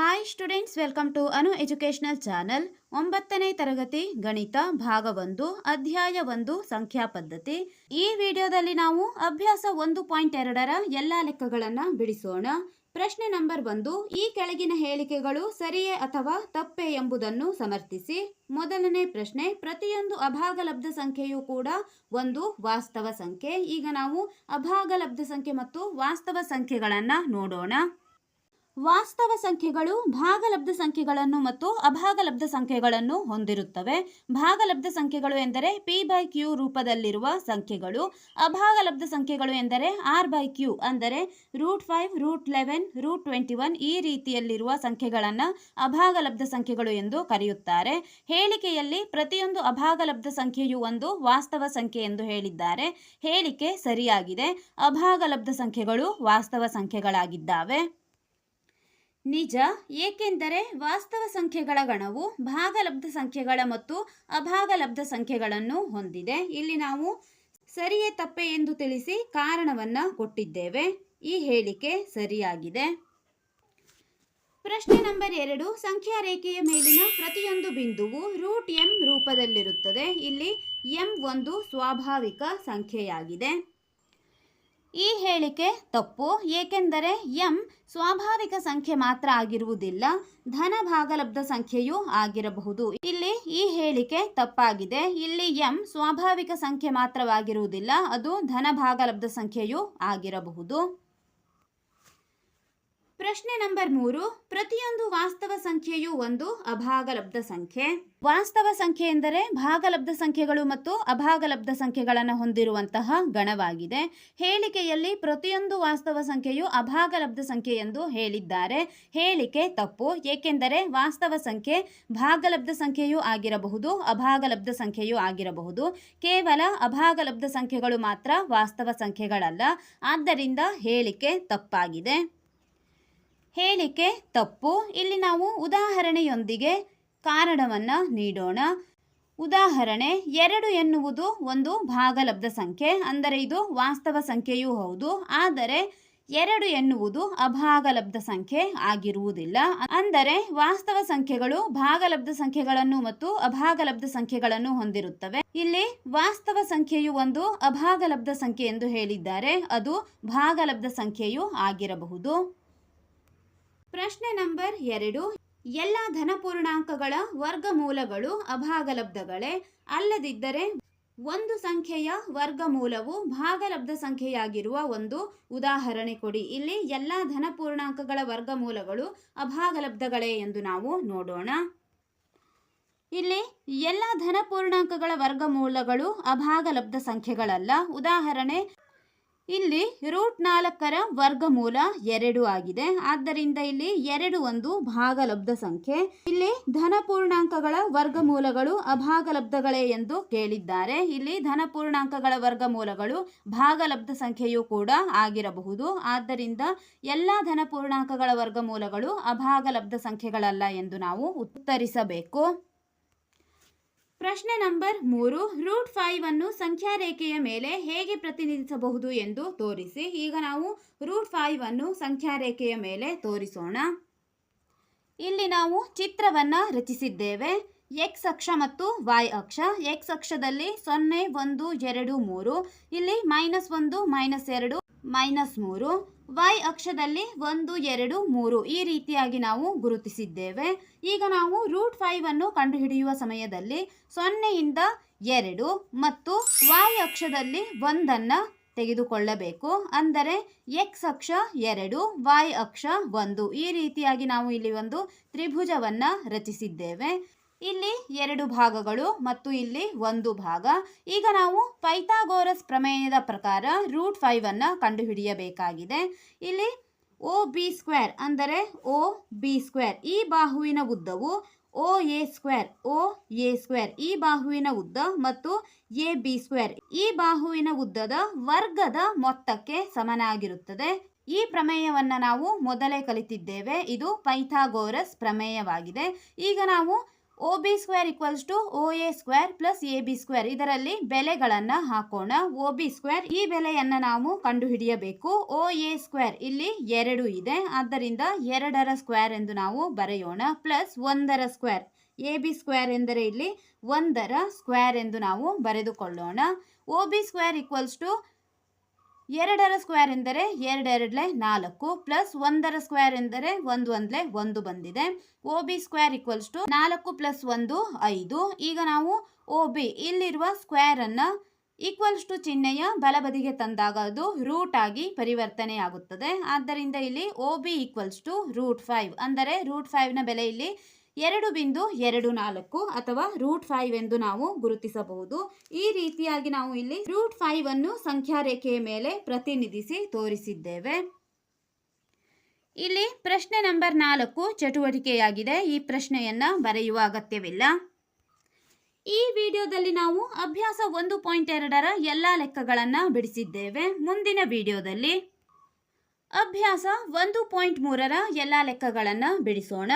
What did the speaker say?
Hi students welcome to Anu educational channel ಒಂಬತ್ತನೇ ತರಗತಿ, ಗಣಿತ ಭಾಗ ಒಂದು ಅಧ್ಯಾಯ ಒಂದು, ಸಂಖ್ಯಾ ಪದ್ಧತಿ. ಈ ವಿಡಿಯೋದಲ್ಲಿ ನಾವು ಅಭ್ಯಾಸ ಒಂದು ಪಾಯಿಂಟ್ ಎರಡರ ಎಲ್ಲ ಲೆಕ್ಕಗಳನ್ನು ಬಿಡಿಸೋಣ. ಪ್ರಶ್ನೆ ನಂಬರ್ ಒಂದು, ಈ ಕೆಳಗಿನ ಹೇಳಿಕೆಗಳು ಸರಿಯೇ ಅಥವಾ ತಪ್ಪೆ ಎಂಬುದನ್ನು ಸಮರ್ಥಿಸಿ. ಮೊದಲನೇ ಪ್ರಶ್ನೆ, ಪ್ರತಿಯೊಂದು ಅಭಾಗಲಬ್ಧ ಸಂಖ್ಯೆಯೂ ಕೂಡ ಒಂದು ವಾಸ್ತವ ಸಂಖ್ಯೆ. ಈಗ ನಾವು ಅಭಾಗಲಬ್ಧ ಸಂಖ್ಯೆ ಮತ್ತು ವಾಸ್ತವ ಸಂಖ್ಯೆಗಳನ್ನು ನೋಡೋಣ. ವಾಸ್ತವ ಸಂಖ್ಯೆಗಳು ಭಾಗಲಬ್ಧ ಸಂಖ್ಯೆಗಳನ್ನು ಮತ್ತು ಅಭಾಗಲಬ್ಧ ಸಂಖ್ಯೆಗಳನ್ನು ಹೊಂದಿರುತ್ತವೆ. ಭಾಗಲಬ್ಧ ಸಂಖ್ಯೆಗಳು ಎಂದರೆ ಪಿ ಬೈ ಕ್ಯೂ ರೂಪದಲ್ಲಿರುವ ಸಂಖ್ಯೆಗಳು. ಅಭಾಗಲಬ್ಧ ಸಂಖ್ಯೆಗಳು ಎಂದರೆ ಆರ್ ಬೈ ಕ್ಯೂ ಅಂದರೆ root five root eleven root twenty one ಈ ರೀತಿಯಲ್ಲಿರುವ ಸಂಖ್ಯೆಗಳನ್ನು ಅಭಾಗಲಬ್ಧ ಸಂಖ್ಯೆಗಳು ಎಂದು ಕರೆಯುತ್ತಾರೆ. ಹೇಳಿಕೆಯಲ್ಲಿ ಪ್ರತಿಯೊಂದು ಅಭಾಗಲಬ್ಧ ಸಂಖ್ಯೆಯು ಒಂದು ವಾಸ್ತವ ಸಂಖ್ಯೆ ಎಂದು ಹೇಳಿದ್ದಾರೆ. ಹೇಳಿಕೆ ಸರಿಯಾಗಿದೆ. ಅಭಾಗಲಬ್ಧ ಸಂಖ್ಯೆಗಳು ವಾಸ್ತವ ಸಂಖ್ಯೆಗಳಾಗಿದ್ದಾವೆ. ನಿಜ, ಏಕೆಂದರೆ ವಾಸ್ತವ ಸಂಖ್ಯೆಗಳ ಗಣವು ಭಾಗಲಬ್ಧ ಸಂಖ್ಯೆಗಳ ಮತ್ತು ಅಭಾಗಲಬ್ಧ ಸಂಖ್ಯೆಗಳನ್ನು ಹೊಂದಿದೆ. ಇಲ್ಲಿ ನಾವು ಸರಿಯೇ ತಪ್ಪೆ ಎಂದು ತಿಳಿಸಿ ಕಾರಣವನ್ನು ಕೊಟ್ಟಿದ್ದೇವೆ. ಈ ಹೇಳಿಕೆ ಸರಿಯಾಗಿದೆ. ಪ್ರಶ್ನೆ ನಂಬರ್ ಎರಡು ಸಂಖ್ಯಾ ರೇಖೆಯ ಮೇಲಿನ ಪ್ರತಿಯೊಂದು ಬಿಂದುವು ರೂಟ್ ಎಂ ರೂಪದಲ್ಲಿರುತ್ತದೆ. ಇಲ್ಲಿ ಎಂ ಒಂದು ಸ್ವಾಭಾವಿಕ ಸಂಖ್ಯೆಯಾಗಿದೆ. ಈ ಹೇಳಿಕೆ ತಪ್ಪು, ಏಕೆಂದರೆ ಎಂ ಸ್ವಾಭಾವಿಕ ಸಂಖ್ಯೆ ಮಾತ್ರ ಆಗಿರುವುದಿಲ್ಲ, ಧನ ಭಾಗಲಬ್ಧ ಸಂಖ್ಯೆಯೂ ಆಗಿರಬಹುದು. ಇಲ್ಲಿ ಈ ಹೇಳಿಕೆ ತಪ್ಪಾಗಿದೆ. ಇಲ್ಲಿ ಎಂ ಸ್ವಾಭಾವಿಕ ಸಂಖ್ಯೆ ಮಾತ್ರವಾಗಿರುವುದಿಲ್ಲ, ಅದು ಧನ ಭಾಗಲಬ್ಧ ಸಂಖ್ಯೆಯೂ ಆಗಿರಬಹುದು. ಪ್ರಶ್ನೆ ನಂಬರ್ ಮೂರು, ಪ್ರತಿಯೊಂದು ವಾಸ್ತವ ಸಂಖ್ಯೆಯು ಒಂದು ಅಭಾಗಲಬ್ಧ ಸಂಖ್ಯೆ. ವಾಸ್ತವ ಸಂಖ್ಯೆ ಎಂದರೆ ಭಾಗಲಬ್ಧ ಸಂಖ್ಯೆಗಳು ಮತ್ತು ಅಭಾಗಲಬ್ಧ ಸಂಖ್ಯೆಗಳನ್ನು ಹೊಂದಿರುವಂತಹ ಗಣವಾಗಿದೆ. ಹೇಳಿಕೆಯಲ್ಲಿ ಪ್ರತಿಯೊಂದು ವಾಸ್ತವ ಸಂಖ್ಯೆಯು ಅಭಾಗಲಬ್ಧ ಸಂಖ್ಯೆ ಎಂದು ಹೇಳಿದ್ದಾರೆ. ಹೇಳಿಕೆ ತಪ್ಪು, ಏಕೆಂದರೆ ವಾಸ್ತವ ಸಂಖ್ಯೆ ಭಾಗಲಬ್ಧ ಸಂಖ್ಯೆಯೂ ಆಗಿರಬಹುದು, ಅಭಾಗಲಬ್ಧ ಸಂಖ್ಯೆಯೂ ಆಗಿರಬಹುದು. ಕೇವಲ ಅಭಾಗಲಬ್ಧ ಸಂಖ್ಯೆಗಳು ಮಾತ್ರ ವಾಸ್ತವ ಸಂಖ್ಯೆಗಳಲ್ಲ. ಆದ್ದರಿಂದ ಹೇಳಿಕೆ ತಪ್ಪಾಗಿದೆ. ಹೇಳಿಕೆ ತಪ್ಪು. ಇಲ್ಲಿ ನಾವು ಉದಾಹರಣೆಯೊಂದಿಗೆ ಕಾರಣವನ್ನು ನೀಡೋಣ. ಉದಾಹರಣೆ, ಎರಡು ಎನ್ನುವುದು ಒಂದು ಭಾಗಲಬ್ಧ ಸಂಖ್ಯೆ. ಅಂದರೆ ಇದು ವಾಸ್ತವ ಸಂಖ್ಯೆಯೂ ಹೌದು. ಆದರೆ ಎರಡು ಎನ್ನುವುದು ಅಭಾಗಲಬ್ಧ ಸಂಖ್ಯೆ ಆಗಿರುವುದಿಲ್ಲ. ಅಂದರೆ ವಾಸ್ತವ ಸಂಖ್ಯೆಗಳು ಭಾಗಲಬ್ಧ ಸಂಖ್ಯೆಗಳನ್ನು ಮತ್ತು ಅಭಾಗಲಬ್ಧ ಸಂಖ್ಯೆಗಳನ್ನು ಹೊಂದಿರುತ್ತವೆ. ಇಲ್ಲಿ ವಾಸ್ತವ ಸಂಖ್ಯೆಯು ಒಂದು ಅಭಾಗಲಬ್ಧ ಸಂಖ್ಯೆ ಎಂದು ಹೇಳಿದ್ದಾರೆ. ಅದು ಭಾಗಲಬ್ಧ ಸಂಖ್ಯೆಯೂ ಆಗಿರಬಹುದು. ಪ್ರಶ್ನೆ ನಂಬರ್ ಎರಡು. ಎಲ್ಲ ಧನಪೂರ್ಣಾಂಕಗಳ ವರ್ಗಮೂಲಗಳು ಅಭಾಗಲಬ್ಧಗಳೇ. ಅಲ್ಲದಿದ್ದರೆ ಒಂದು ಸಂಖ್ಯೆಯ ವರ್ಗಮೂಲವು ಭಾಗಲಬ್ಧ ಸಂಖ್ಯೆಯಾಗಿರುವ ಒಂದು ಉದಾಹರಣೆ ಕೊಡಿ. ಇಲ್ಲಿ ಎಲ್ಲ ಧನಪೂರ್ಣಾಂಕಗಳ ವರ್ಗಮೂಲಗಳು ಅಭಾಗಲಬ್ಧಗಳೇ ಎಂದು ನಾವು ನೋಡೋಣ. ಇಲ್ಲಿ ಎಲ್ಲ ಧನಪೂರ್ಣಾಂಕಗಳ ವರ್ಗಮೂಲಗಳು ಅಭಾಗಲಬ್ಧ ಸಂಖ್ಯೆಗಳಲ್ಲ. ಉದಾಹರಣೆ ಇಲ್ಲಿ ರೂಟ್ ನಾಲ್ಕರ ವರ್ಗಮೂಲ ಎರಡು ಆಗಿದೆ. ಆದ್ದರಿಂದ ಇಲ್ಲಿ ಎರಡು ಒಂದು ಭಾಗಲಬ್ಧ ಸಂಖ್ಯೆ. ಇಲ್ಲಿ ಧನಪೂರ್ಣಾಂಕಗಳ ವರ್ಗಮೂಲಗಳು ಅಭಾಗಲಬ್ಧಗಳೇ ಎಂದು ಕೇಳಿದ್ದಾರೆ. ಇಲ್ಲಿ ಧನಪೂರ್ಣಾಂಕಗಳ ವರ್ಗಮೂಲಗಳು ಭಾಗಲಬ್ಧ ಸಂಖ್ಯೆಯೂ ಕೂಡ ಆಗಿರಬಹುದು. ಆದ್ದರಿಂದ ಎಲ್ಲ ಧನಪೂರ್ಣಾಂಕಗಳ ವರ್ಗಮೂಲಗಳು ಅಭಾಗಲಬ್ಧ ಸಂಖ್ಯೆಗಳಲ್ಲ ಎಂದು ನಾವು ಉತ್ತರಿಸಬೇಕು. ಪ್ರಶ್ನೆ ನಂಬರ್ ಮೂರು, ರೂಟ್ ಫೈವ್ ಅನ್ನು ಸಂಖ್ಯಾ ರೇಖೆಯ ಮೇಲೆ ಹೇಗೆ ಪ್ರತಿನಿಧಿಸಬಹುದು ಎಂದು ತೋರಿಸಿ. ಈಗ ನಾವು ರೂಟ್ ಫೈವ್ ಅನ್ನು ಸಂಖ್ಯಾ ರೇಖೆಯ ಮೇಲೆ ತೋರಿಸೋಣ. ಇಲ್ಲಿ ನಾವು ಚಿತ್ರವನ್ನು ರಚಿಸಿದ್ದೇವೆ. ಎಕ್ಸ್ ಅಕ್ಷ ಮತ್ತು ವೈ ಅಕ್ಷ. ಎಕ್ಸ್ ಅಕ್ಷದಲ್ಲಿ ಸೊನ್ನೆ, ಒಂದು, ಎರಡು, ಮೂರು. ಇಲ್ಲಿ ಮೈನಸ್ ಒಂದು ಮೈನಸ್ ಎರಡು ಮೈನಸ್ ಮೂರು. ವೈ ಅಕ್ಷದಲ್ಲಿ ಒಂದು, ಎರಡು, ಮೂರು ಈ ರೀತಿಯಾಗಿ ನಾವು ಗುರುತಿಸಿದ್ದೇವೆ. ಈಗ ನಾವು ರೂಟ್ ಫೈವ್ ಅನ್ನು ಕಂಡುಹಿಡಿಯುವ ಸಮಯದಲ್ಲಿ ಸೊನ್ನೆಯಿಂದ ಎರಡು ಮತ್ತು ವೈ ಅಕ್ಷದಲ್ಲಿ ಒಂದನ್ನು ತೆಗೆದುಕೊಳ್ಳಬೇಕು. ಅಂದರೆ ಎಕ್ಸ್ ಅಕ್ಷ ಎರಡು ವೈ ಅಕ್ಷ ಒಂದು ಈ ರೀತಿಯಾಗಿ ನಾವು ಇಲ್ಲಿ ಒಂದು ತ್ರಿಭುಜವನ್ನು ರಚಿಸಿದ್ದೇವೆ. ಇಲ್ಲಿ ಎರಡು ಭಾಗಗಳು ಮತ್ತು ಇಲ್ಲಿ ಒಂದು ಭಾಗ. ಈಗ ನಾವು ಪೈಥಾಗೋರಸ್ ಪ್ರಮೇಯದ ಪ್ರಕಾರ ರೂಟ್ ಫೈವ್ ಅನ್ನು ಕಂಡುಹಿಡಿಯಬೇಕಾಗಿದೆ. ಇಲ್ಲಿ ಒ ಬಿ ಸ್ಕ್ವೇರ್ ಅಂದರೆ ಒ ಬಿ ಸ್ಕ್ವೇರ್. ಈ ಬಾಹುವಿನ ಉದ್ದವು O A square, O A square. ಈ ಬಾಹುವಿನ ಉದ್ದ ಮತ್ತು ಎ ಬಿ ಸ್ಕ್ವೇರ್. ಈ ಬಾಹುವಿನ ಉದ್ದದ ವರ್ಗದ ಮೊತ್ತಕ್ಕೆ ಸಮನಾಗಿರುತ್ತದೆ. ಈ ಪ್ರಮೇಯವನ್ನು ನಾವು ಮೊದಲೇ ಕಲಿತಿದ್ದೇವೆ. ಇದು ಪೈಥಾಗೋರಸ್ ಪ್ರಮೇಯವಾಗಿದೆ. ಈಗ ನಾವು O B square equals to O A square plus A B square ಇದರಲ್ಲಿ ಬೆಲೆಗಳನ್ನು ಹಾಕೋಣ. ಒ ಬಿ ಸ್ಕ್ವೇರ್ ಈ ಬೆಲೆಯನ್ನು ನಾವು ಕಂಡುಹಿಡಿಯಬೇಕು. ಒ ಎ ಸ್ಕ್ವೇರ್ ಇಲ್ಲಿ ಎರಡು ಇದೆ. ಆದ್ದರಿಂದ ಎರಡರ ಸ್ಕ್ವೇರ್ ಎಂದು ನಾವು ಬರೆಯೋಣ. ಪ್ಲಸ್ ಒಂದರ ಸ್ಕ್ವೇರ್ ಎ ಬಿ ಸ್ಕ್ವೇರ್ ಎಂದರೆ ಇಲ್ಲಿ ಒಂದರ ಸ್ಕ್ವೇರ್ ಎಂದು ನಾವು ಬರೆದುಕೊಳ್ಳೋಣ. O B square equals to ಎರಡರ ಸ್ಕ್ವೇರ್ ಎಂದರೆ ಎರಡೆರಡ್ಲೆ ನಾಲ್ಕು ಪ್ಲಸ್ ಒಂದರ ಸ್ಕ್ವೇರ್ ಎಂದರೆ ಒಂದು ಒಂದ್ಲೆ ಒಂದು ಬಂದಿದೆ. O B square equals to ನಾಲ್ಕು ಪ್ಲಸ್ ಒಂದು ಐದು. ಈಗ ನಾವು ಒ ಬಿ ಇಲ್ಲಿರುವ ಸ್ಕ್ವೇರ್ ಅನ್ನು ಈಕ್ವಲ್ಸ್ ಟು ಚಿಹ್ನೆಯ ಬಲಬದಿಗೆ ತಂದಾಗ ಅದು ರೂಟ್ ಆಗಿ ಪರಿವರ್ತನೆಯಾಗುತ್ತದೆ ಆದ್ದರಿಂದ ಇಲ್ಲಿ O B equals to root five ಅಂದರೆ ರೂಟ್ ಫೈವ್ನ ಬೆಲೆ ಇಲ್ಲಿ ಎರಡು ಬಿಂದು ಎರಡು ನಾಲ್ಕು ಅಥವಾ ರೂಟ್ ಫೈವ್ ಎಂದು ನಾವು ಗುರುತಿಸಬಹುದು. ಈ ರೀತಿಯಾಗಿ ನಾವು ಇಲ್ಲಿ ರೂಟ್ ಫೈವ್ ಅನ್ನು ಸಂಖ್ಯಾ ರೇಖೆಯ ಮೇಲೆ ಪ್ರತಿನಿಧಿಸಿ ತೋರಿಸಿದ್ದೇವೆ. ಇಲ್ಲಿ ಪ್ರಶ್ನೆ ನಂಬರ್ ನಾಲ್ಕು ಚಟುವಟಿಕೆಯಾಗಿದೆ. ಈ ಪ್ರಶ್ನೆಯನ್ನ ಬರೆಯುವ ಅಗತ್ಯವಿಲ್ಲ. ಈ ವಿಡಿಯೋದಲ್ಲಿ ನಾವು ಅಭ್ಯಾಸ ಒಂದು ಪಾಯಿಂಟ್ ಎರಡರ ಎಲ್ಲ ಲೆಕ್ಕಗಳನ್ನು ಬಿಡಿಸಿದ್ದೇವೆ. ಮುಂದಿನ ವಿಡಿಯೋದಲ್ಲಿ ಅಭ್ಯಾಸ ಒಂದು ಪಾಯಿಂಟ್ ಮೂರರ ಎಲ್ಲ ಲೆಕ್ಕಗಳನ್ನು ಬಿಡಿಸೋಣ.